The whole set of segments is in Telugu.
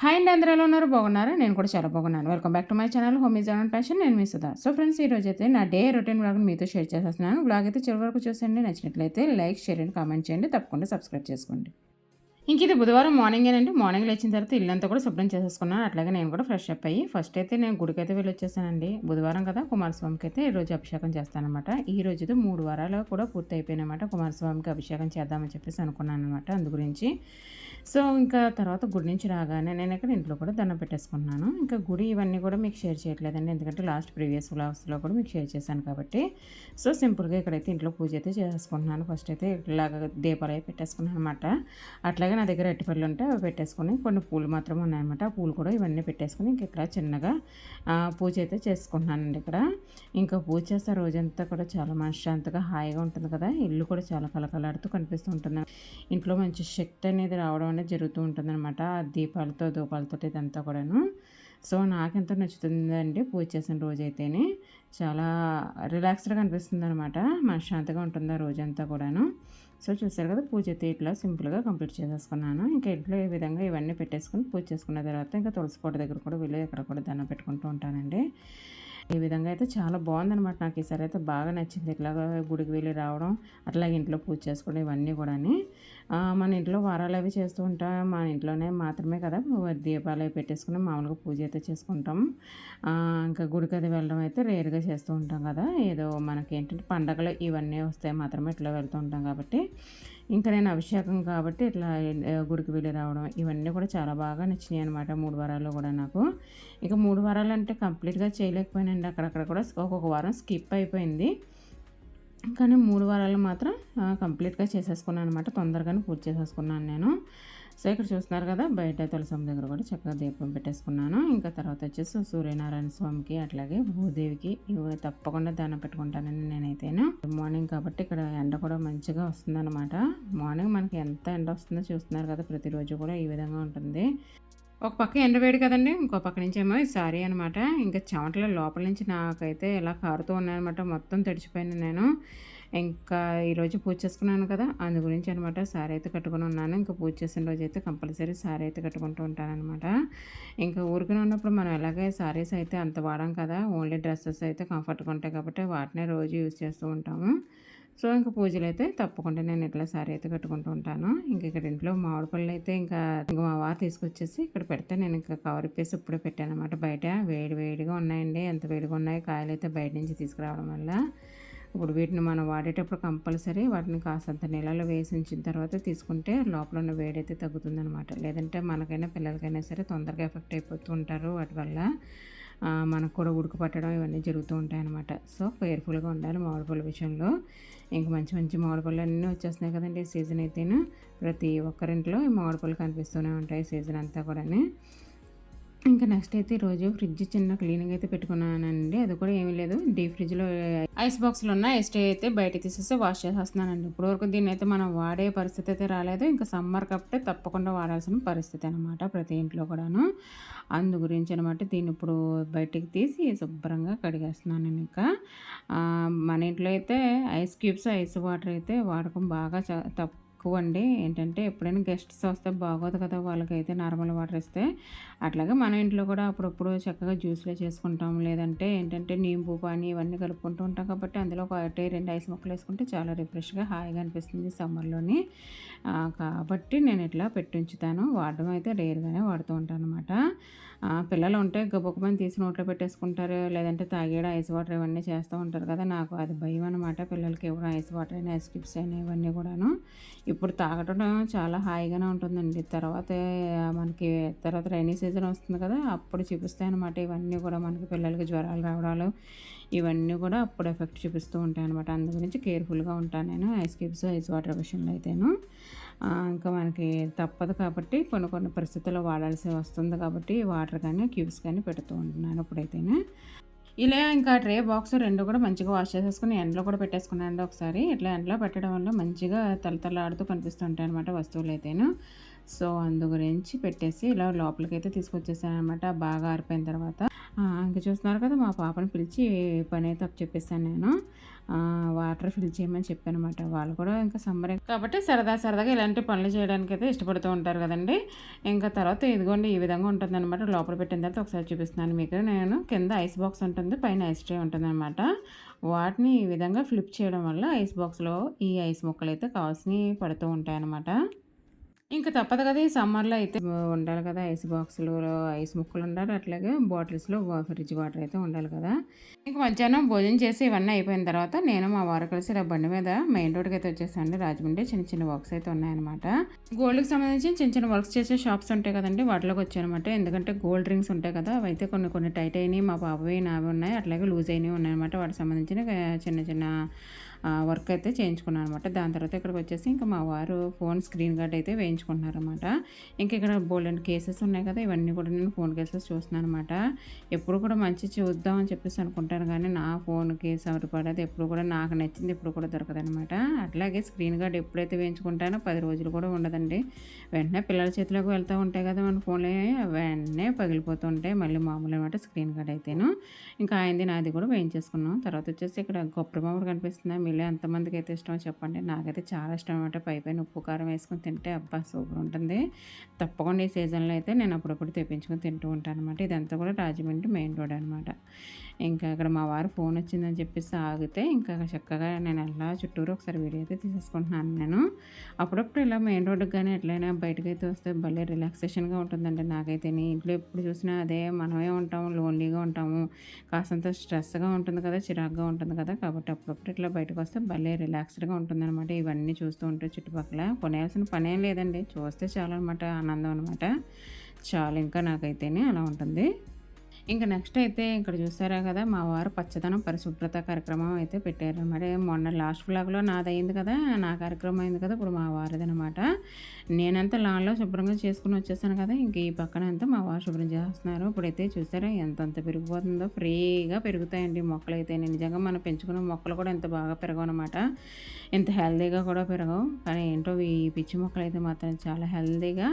హాయ్ అండి అందరూ ఎలా ఉన్నారు? బాగున్నారు? నేను కూడా చాలా బాగున్నాను. Welcome back to my channel home is and passion నేను మీ సుధా. సో ఫ్రెండ్స్ ఈ రోజు అయితే నా డే రొటీన్ బ్లాగ్ మీతో షేర్ చేసేస్తున్నాను. బ్లాగ్ అయితే చివరి వరకు చూసండి నచ్చినట్లయితే లైక్ షేర్ అండ్ కామెంట్ చేయండి. తప్పకుండా సబ్స్క్రైబ్ చేసుకోండి. ఇంక ఇది బుధవారం మార్నింగ్ అండి మార్నింగ్ లేచిన తర్వాత ఇల్లంతా కూడా శుభ్రం చేసేసుకున్నాను. అట్లాగే నేను కూడా ఫ్రెష్ అప్ అయ్యి ఫస్ట్ అయితే నేను గుడికి అయితే వెళ్ళి వచ్చేసానండి బుధవారం కదా కుమారస్వామికి అయితే ఈ రోజు అభిషేకం చేస్తానమాట ఈ రోజు మూడు వారాలు కూడా పూర్తి అయిపోయినమాట. కుమారస్వామికి అభిషేకం చేద్దామని చెప్పేసి అనుకున్నాను అనమాట అందు గురించి సో ఇంకా తర్వాత గుడి నుంచి రాగానే నేను ఇక్కడ ఇంట్లో కూడా దండం పెట్టేసుకున్నాను. ఇంకా గుడి ఇవన్నీ కూడా మీకు షేర్ చేయట్లేదండి. ఎందుకంటే లాస్ట్ ప్రీవియస్ వ్లాగ్స్లో కూడా మీకు షేర్ చేశాను కాబట్టి. సో సింపుల్గా ఇక్కడైతే ఇంట్లో పూజ అయితే చేసుకుంటున్నాను ఫస్ట్ అయితే ఇలాగ దీపాలు అయితే పెట్టేసుకున్నాను అనమాట అట్లాగే నా దగ్గర అరటిపళ్ళు ఉంటే అవి పెట్టేసుకొని కొన్ని పూలు మాత్రం ఉన్నాయన్నమాట. ఆ పూలు కూడా ఇవన్నీ పెట్టేసుకొని ఇంక ఇక్కడ చిన్నగా పూజ అయితే చేసుకుంటున్నానండి ఇక్కడ. ఇంకా పూజ చేస్తే రోజంతా కూడా చాలా మనశ్శాంతిగా హాయిగా ఉంటుంది కదా. ఇల్లు కూడా చాలా కలకలాడుతూ కనిపిస్తూ ఉంటుంది. ఇంట్లో మంచి శక్తి అనేది రావడం అనేది జరుగుతూ ఉంటుంది అనమాట దీపాలతో దూపాలతో ఇదంతా కూడాను. సో నాకెంతో నచ్చుతుందండి పూజ చేసిన రోజైతేనే. చాలా రిలాక్స్డ్గా అనిపిస్తుంది అనమాట మనశ్శాంతిగా ఉంటుంది ఆ రోజంతా కూడాను. సో చూసారు కదా పూజ అయితే ఇట్లా సింపుల్గా కంప్లీట్ చేసేసుకున్నాను. ఇంకా ఇంట్లో ఈ విధంగా ఇవన్నీ పెట్టేసుకుని పూజ చేసుకున్న తర్వాత ఇంకా తులసి కోట దగ్గర కూడా వెళ్ళి అక్కడ కూడా దండం పెట్టుకుంటూ ఉంటానండి. ఈ విధంగా అయితే చాలా బాగుందనమాట నాకు ఈసారి అయితే బాగా నచ్చింది. ఇట్లాగా గుడికి వెళ్ళి రావడం అట్లాగే ఇంట్లో పూజ చేసుకోవడం ఇవన్నీ కూడా మన ఇంట్లో వారాలు అవి చేస్తూ ఉంటాం. మన ఇంట్లోనే మాత్రమే కదా దీపాలు అవి పెట్టేసుకుని మామూలుగా పూజ అయితే చేసుకుంటాం. ఇంకా గుడికి అది వెళ్ళడం అయితే రేరుగా చేస్తూ ఉంటాం కదా. ఏదో మనకి ఏంటంటే పండగలు ఇవన్నీ వస్తాయి మాత్రమే ఇట్లా వెళ్తూ ఉంటాం కాబట్టి. ఇంకా నేను అభిషేకం కాబట్టి ఇట్లా గుడికి వెళ్ళి రావడం ఇవన్నీ కూడా చాలా బాగా నచ్చినాయి అనమాట మూడు వారాల్లో కూడా నాకు. ఇక మూడు వారాలు అంటే కంప్లీట్గా చేయలేకపోయానండి అక్కడక్కడ కూడా ఒక్కొక్క వారం స్కిప్ అయిపోయింది. కానీ మూడు వారాలు మాత్రం కంప్లీట్గా చేసేసుకున్నాను అనమాట తొందరగానే పూర్తి చేసేసుకున్నాను నేను. సో ఇక్కడ చూస్తున్నారు కదా బయట తులసం దగ్గర కూడా చక్కగా దీపం పెట్టేసుకున్నాను. ఇంకా తర్వాత వచ్చేసి సూర్యనారాయణ స్వామికి అట్లాగే భూదేవికి ఇవి తప్పకుండా దానం పెట్టుకుంటానండి నేనైతేను. మార్నింగ్ కాబట్టి ఇక్కడ ఎండ కూడా మంచిగా వస్తుందన్నమాట. మార్నింగ్ మనకి ఎంత ఎండ వస్తుందో చూస్తున్నారు కదా ప్రతిరోజు కూడా ఈ విధంగా ఉంటుంది. ఒక పక్క ఎండ వేడి కదండి ఇంకో పక్క నుంచి ఏమో సారీ అనమాట ఇంకా చెమటల లోపల నుంచి నాకైతే ఇలా కారుతూ ఉన్నాయన్నమాట మొత్తం తడిచిపోయిన నేను. ఇంకా ఈరోజు పూజ చేసుకున్నాను కదా అందు గురించి అనమాట సారీ అయితే కట్టుకుని ఉన్నాను. ఇంకా పూజ చేసిన రోజు అయితే కంపల్సరీ సారీ అయితే కట్టుకుంటూ ఉంటానన్నమాట. ఇంకా ఊరికనే ఉన్నప్పుడు మనం ఎలాగే సారీస్ అయితే అంత వాడాం కదా ఓన్లీ డ్రెస్సెస్ అయితే కంఫర్ట్గా ఉంటాయి కాబట్టి వాటినే రోజు యూజ్ చేస్తూ ఉంటాము. సో ఇంకా పూజలు అయితే తప్పకుండా నేను ఇట్లా సారీ అయితే కట్టుకుంటూ ఉంటాను. ఇంకా ఇక్కడ ఇంట్లో మామిడి పళ్ళు అయితే ఇంకా ఇంకా మా వారు తీసుకొచ్చేసి ఇక్కడ పెడితే నేను ఇంకా కవర్ ఇప్పేసి ఇప్పుడే పెట్టాను అనమాట బయట వేడి వేడిగా ఉన్నాయండి. ఎంత వేడిగా ఉన్నాయి కాయలు అయితే బయట నుంచి తీసుకురావడం వల్ల. ఇప్పుడు వీటిని మనం వాడేటప్పుడు కంపల్సరీ వాటిని కాసంత నీళ్ళలో వేసి ఉంచిన తర్వాత తీసుకుంటే లోపల ఉన్న వేడి అయితే తగ్గుతుందనమాట లేదంటే మనకైనా పిల్లలకైనా సరే తొందరగా ఎఫెక్ట్ అయిపోతూ ఉంటారు. వాటి వల్ల మనకు కూడా ఉడుకు పట్టడం ఇవన్నీ జరుగుతూ ఉంటాయన్నమాట. సో కేర్ఫుల్గా ఉండాలి మామిడి పళ్ళ విషయంలో. ఇంకా మంచి మంచి మామిడి పళ్ళు అన్నీ వచ్చేస్తున్నాయి కదండి సీజన్ అయితేనే. ప్రతి ఒక్కరింట్లో ఈ మామిడి పళ్ళు కనిపిస్తూనే ఉంటాయి సీజన్ అంతా కూడా ఇంకా నెక్స్ట్ అయితే ఈరోజు ఫ్రిడ్జ్ చిన్న క్లీనింగ్ అయితే పెట్టుకున్నానండి. అది కూడా ఏమీ లేదు. డీప్ ఫ్రిడ్జ్లో ఐస్ బాక్స్లో ఉన్న ఐస్ అయితే బయట తీసేసి వాష్ చేసేస్తున్నానండి. ఇప్పటివరకు దీన్ని అయితే మనం వాడే పరిస్థితి అయితే రాలేదు. ఇంకా సమ్మర్ కాబట్టి తప్పకుండా వాడాల్సిన పరిస్థితి అనమాట ప్రతి ఇంట్లో కూడాను. అందు గురించి అనమాట దీన్ని ఇప్పుడు బయటికి తీసి శుభ్రంగా కడిగేస్తున్నాను ఇంకా. మన ఇంట్లో అయితే ఐస్ క్యూబ్స్ ఐస్ వాటర్ అయితే వాడకం బాగా తప్పు తక్కువ అండి. ఏంటంటే ఎప్పుడైనా గెస్ట్స్ వస్తే బాగోదు కదా వాళ్ళకైతే నార్మల్ వాటర్ ఇస్తే. అట్లాగే మన ఇంట్లో కూడా అప్పుడప్పుడు చక్కగా జ్యూస్లో చేసుకుంటాం. లేదంటే ఏంటంటే నీంబు పానీ ఇవన్నీ కలుపుకుంటూ ఉంటాం కాబట్టి అందులో ఒకటి రెండు ఐస్ మొక్కలు వేసుకుంటే చాలా రిఫ్రెష్గా హాయిగా అనిపిస్తుంది సమ్మర్లోని. కాబట్టి నేను ఇట్లా పెట్టి ఉంచుతాను. వాడడం అయితే రేర్గానే వాడుతూ ఉంటాను అనమాట పిల్లలు ఉంటే గబుకమని తీసి నోట్లో పెట్టేసుకుంటారు. లేదంటే తాగేడు ఐస్ వాటర్ ఇవన్నీ చేస్తూ ఉంటారు కదా. నాకు అది భయం అనమాట పిల్లలకి ఇవ్వడం ఐస్ వాటర్ అయినా ఐస్ క్యూబ్స్ అయినా ఇవన్నీ కూడాను. ఇప్పుడు తాగటం చాలా హాయిగానే ఉంటుందండి. తర్వాత మనకి తర్వాత రైనీ సీజన్ వస్తుంది కదా అప్పుడు చూపిస్తాయి అనమాట ఇవన్నీ కూడా మనకి పిల్లలకి జ్వరాలు రావడాలు ఇవన్నీ కూడా అప్పుడు ఎఫెక్ట్ చూపిస్తూ ఉంటాయి అనమాట అందు గురించి కేర్ఫుల్గా ఉంటాను నేను ఐస్ క్యూబ్స్ ఐస్ వాటర్ విషయంలో అయితేను. ఇంకా మనకి తప్పదు కాబట్టి కొన్ని కొన్ని పరిస్థితుల్లో వాడాల్సి వస్తుంది కాబట్టి వాటర్ కానీ క్యూబ్స్ కానీ పెడుతూ ఉంటున్నాను ఇప్పుడైతేనే. ఇలా ఇంకా ట్రే బాక్స్ రెండు కూడా మంచిగా వాష్ చేసేసుకుని ఎండలో కూడా పెట్టేసుకున్నాను ఒకసారి. ఇట్లా ఎండలో పెట్టడం వల్ల మంచిగా తలతలాడుతూ కనిపిస్తుంటాయి అనమాట వస్తువులు అయితేను సో అందు గురించి పెట్టేసి ఇలా లోపలికి అయితే తీసుకొచ్చేసాను అనమాట బాగా ఆరిపోయిన తర్వాత. ఇంక చూస్తున్నారు కదా మా పాపని పిలిచి పని అయితే చెప్పేసాను నేను. వాటర్ ఫిల్ చేయమని చెప్పాను అనమాట వాళ్ళు కూడా ఇంకా సమ్మర్. కాబట్టి సరదా సరదాగా ఇలాంటి పనులు చేయడానికి అయితే ఇష్టపడుతూ ఉంటారు కదండి. ఇంకా తర్వాత ఇదిగోండి ఈ విధంగా ఉంటుంది అనమాట లోపల పెట్టిన తర్వాత ఒకసారి చూపిస్తున్నాను మీకు. నేను కింద ఐస్ బాక్స్ ఉంటుంది పైన ఐస్ ట్రే ఉంటుంది అనమాట వాటిని ఈ విధంగా ఫ్లిప్ చేయడం వల్ల ఐస్ బాక్స్లో ఈ ఐస్ ముక్కలు అయితే కావాల్సినవి పడుతూ ఉంటాయన్నమాట. ఇంకా తప్పదు కదా ఈ సమ్మర్లో అయితే ఉండాలి కదా ఐస్ బాక్స్లో ఐస్ ముక్కలు ఉండాలి అట్లాగే బాటిల్స్లో ఫ్రిడ్జ్ వాటర్ అయితే ఉండాలి కదా. ఇంక మధ్యాహ్నం భోజనం చేసి ఇవన్నీ అయిపోయిన తర్వాత నేను మా వారు కలిసి ఇలా బండి మీద మెయిన్ రోడ్కి అయితే వచ్చేసాను రాజమండ్రి చిన్న చిన్న వర్క్స్ అయితే ఉన్నాయన్నమాట. గోల్డ్కి సంబంధించి చిన్న చిన్న వర్క్స్ చేసే షాప్స్ ఉంటాయి కదండి వాటిలోకి వచ్చానమాట. ఎందుకంటే గోల్డ్ డ్రింక్స్ ఉంటాయి కదా అవి అయితే కొన్ని కొన్ని టైట్ అయినాయి మా పాపవి నావి ఉన్నాయి అట్లాగే లూజ్ అయినవి ఉన్నాయన్నమాట. వాటికి సంబంధించిన చిన్న చిన్న వర్క్ అయితే చేయించుకున్నాను అనమాట దాని తర్వాత ఇక్కడికి వచ్చేసి ఇంకా మా వారు ఫోన్ స్క్రీన్ గార్డ్ అయితే వేయించుకుంటున్నారనమాట ఇంకా ఇక్కడ బోల్డ్ కేసెస్ ఉన్నాయి కదా ఇవన్నీ కూడా నేను ఫోన్ కేసెస్ చూస్తున్నాను అనమాట ఎప్పుడు కూడా మంచి చూద్దాం అని చెప్పేసి అనుకుంటాను కానీ నా ఫోన్కి సరిపడేది ఎప్పుడు కూడా నాకు నచ్చింది ఎప్పుడు కూడా దొరకదు అనమాట అట్లాగే స్క్రీన్ గార్డ్ ఎప్పుడైతే వేయించుకుంటానో పది రోజులు కూడా ఉండదండి. వెంటనే పిల్లల చేతిలోకి వెళ్తూ ఉంటాయి కదా మన ఫోన్లో వెంటనే పగిలిపోతుంటాయి మళ్ళీ మామూలు అనమాట స్క్రీన్ గార్డ్ అయితేను. ఇంకా ఆయనది నాది కూడా వేయించేసుకున్నాం. తర్వాత వచ్చేసి ఇక్కడ గొప్ప మామిడి కనిపిస్తుంది. మీలో ఎంతమందికి అయితే ఇష్టమో చెప్పండి. నాకైతే చాలా ఇష్టం అనమాట పై పైన ఉప్పు కారం వేసుకొని తింటే అబ్బా సూపర్ ఉంటుంది. తప్పకుండా ఈ సీజన్లో అయితే నేను అప్పుడప్పుడు తెప్పించుకొని తింటూ ఉంటాను అనమాట ఇదంతా కూడా రాజమండ్రి మెయిన్ రోడ్ అనమాట ఇంకా అక్కడ మా వారు ఫోన్ వచ్చిందని చెప్పేసి ఆగితే ఇంకా చక్కగా నేను ఎలా చుట్టూరు ఒకసారి వీడియో అయితే తీసేసుకుంటున్నాను నేను. అప్పుడప్పుడు ఇలా మెయిన్ రోడ్కి కానీ ఎట్లయినా బయటకు అయితే వస్తే భలే రిలాక్సేషన్గా ఉంటుందండి నాకైతే ఇంట్లో ఎప్పుడు చూసినా అదే మనమే ఉంటాము లోన్లీగా ఉంటాము. కాసంత స్ట్రెస్గా ఉంటుంది కదా చిరాగ్గా ఉంటుంది కదా. కాబట్టి అప్పుడప్పుడు ఇట్లా బయటకు వస్తే భలే రిలాక్స్డ్గా ఉంటుందన్నమాట. ఇవన్నీ చూస్తూ ఉంటే చుట్టుపక్కల. కొనేయాల్సిన పనేం లేదండి. చూస్తే చాలా అనమాట ఆనందం అనమాట చాలు ఇంకా నాకైతేనే అలా ఉంటుంది. ఇంకా నెక్స్ట్ అయితే ఇక్కడ చూసారా కదా మా వారు పచ్చదనం పరిశుభ్రత కార్యక్రమం అయితే పెట్టారు. మరి మొన్న లాస్ట్ బ్లాగ్లో నాదైంది కదా నా కార్యక్రమం అయింది కదా ఇప్పుడు మా వారిది అనమాట నేనంతా లాన్లో శుభ్రంగా చేసుకుని వచ్చేసాను కదా ఇంక ఈ పక్కన అంతా మా వారు శుభ్రం చేస్తున్నారు. ఇప్పుడైతే చూసారా ఎంతంత పెరిగిపోతుందో ఫ్రీగా పెరుగుతాయండి మొక్కలు అయితే. నిజంగా మనం పెంచుకున్న మొక్కలు కూడా ఎంత బాగా పెరగవన్నమాట ఎంత హెల్దీగా కూడా పెరగవు. కానీ ఏంటో ఈ పిచ్చి మొక్కలు అయితే మాత్రం చాలా హెల్దీగా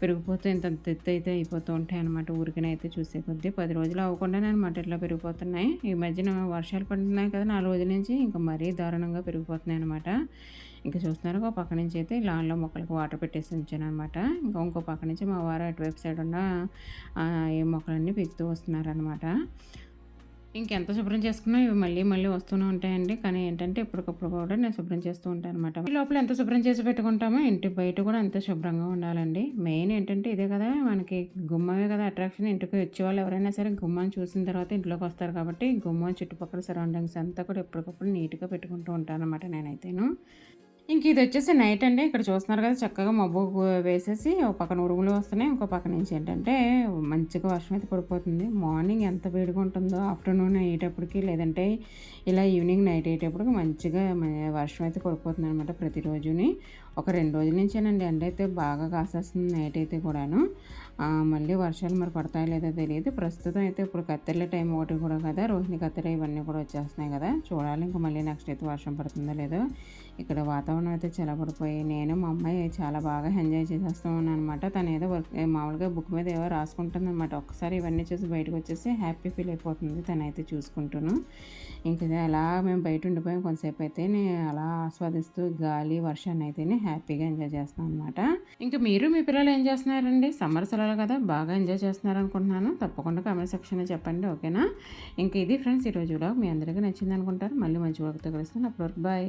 పెరిగిపోతూ ఇంత ఎత్తు అయితే అయిపోతూ ఉంటాయి అనమాట ఊరికినైతే చూసే కొద్దీ పది రోజులు అవ్వకుండానే అనమాట ఇట్లా పెరిగిపోతున్నాయి. ఈ మధ్యన వర్షాలు పడుతున్నాయి కదా నాలుగు రోజుల నుంచి ఇంకా మరీ దారుణంగా పెరిగిపోతున్నాయి అనమాట ఇంకా చూస్తున్నారు ఒక పక్క నుంచి అయితే లాన్లో మొక్కలకు వాటర్ పెట్టేసి ఉంచాను అనమాట ఇంకా ఇంకో పక్క నుంచి మా వారు అటువైపు సైడ్ ఉన్న ఏ మొక్కలన్నీ పెరుగుతూ వస్తున్నారనమాట ఇంకెంత శుభ్రం చేసుకున్నా ఇవి మళ్ళీ మళ్ళీ వస్తూనే ఉంటాయండి. కానీ ఏంటంటే ఎప్పటికప్పుడు కూడా నేను శుభ్రం చేస్తూ ఉంటాను అనమాట లోపల ఎంత శుభ్రం చేసి పెట్టుకుంటామో ఇంటి బయట కూడా అంత శుభ్రంగా ఉండాలండి. మెయిన్ ఏంటంటే ఇదే కదా మనకి గుమ్మమే కదా అట్రాక్షన్. ఇంటికి వచ్చే వాళ్ళు ఎవరైనా సరే గుమ్మం చూసిన తర్వాత ఇంట్లోకి వస్తారు కాబట్టి గుమ్మం చుట్టుపక్కల సరౌండింగ్స్ అంతా కూడా ఎప్పటికప్పుడు నీట్గా పెట్టుకుంటూ ఉంటాను అనమాట నేనైతేను. ఇంక ఇది వచ్చేసి నైట్ అండి. ఇక్కడ చూస్తున్నారు కదా చక్కగా మబ్బు వేసేసి ఒక పక్కన ఉరుములు వస్తున్నాయి. ఇంకో పక్క నుంచి ఏంటంటే మంచిగా వర్షం అయితే పడిపోతుంది. మార్నింగ్ ఎంత వేడిగా ఉంటుందో ఆఫ్టర్నూన్ అయ్యేటప్పటికి లేదంటే ఇలా ఈవినింగ్ నైట్ అయ్యేటప్పటికి మంచిగా వర్షం అయితే పడిపోతుంది అనమాట ప్రతిరోజుని. ఒక రెండు రోజుల నుంచేనండి. ఎండ అయితే బాగా కాసేస్తుంది నైట్ అయితే కూడాను. మళ్ళీ వర్షాలు మరి పడతాయో లేదో తెలియదు. ప్రస్తుతం అయితే ఇప్పుడు కత్తెరల టైం ఒకటి కూడా కదా. రోహిణి కత్తెర ఇవన్నీ కూడా వచ్చేస్తున్నాయి కదా. చూడాలి ఇంకా మళ్ళీ నెక్స్ట్ అయితే వర్షం పడుతుందో లేదో. ఇక్కడ వాతావరణం అయితే చల్లబడిపోయి నేను మా అమ్మాయి చాలా బాగా ఎంజాయ్ చేసేస్తూ ఉన్నాను అనమాట తను ఏదో వర్క్ మామూలుగా బుక్ మీద ఏవో రాసుకుంటుంది అనమాట ఒకసారి ఇవన్నీ చూసి బయటకు వచ్చేసి హ్యాపీ ఫీల్ అయిపోతుంది తనైతే చూసుకుంటాను. ఇంకా అలా మేము బయట ఉండిపోయాం కొంతసేపు అయితే నేను అలా ఆస్వాదిస్తూ గాలి వర్షాన్ని అయితేనే హ్యాపీగా ఎంజాయ్ చేస్తాం అనమాట ఇంకా మీరు మీ పిల్లలు ఏం చేస్తున్నారండి? సమ్మర్ సెలవులు కదా బాగా ఎంజాయ్ చేస్తున్నారు అనుకుంటున్నాను తప్పకుండా కామెంట్ సెక్షన్లో చెప్పండి ఓకేనా? ఇంకా ఇది ఫ్రెండ్స్ ఈరోజు మీ అందరికీ నచ్చింది అనుకుంటారు మళ్ళీ మంచి వర్క్తో కలుస్తాను. అప్పటివరకు బాయ్.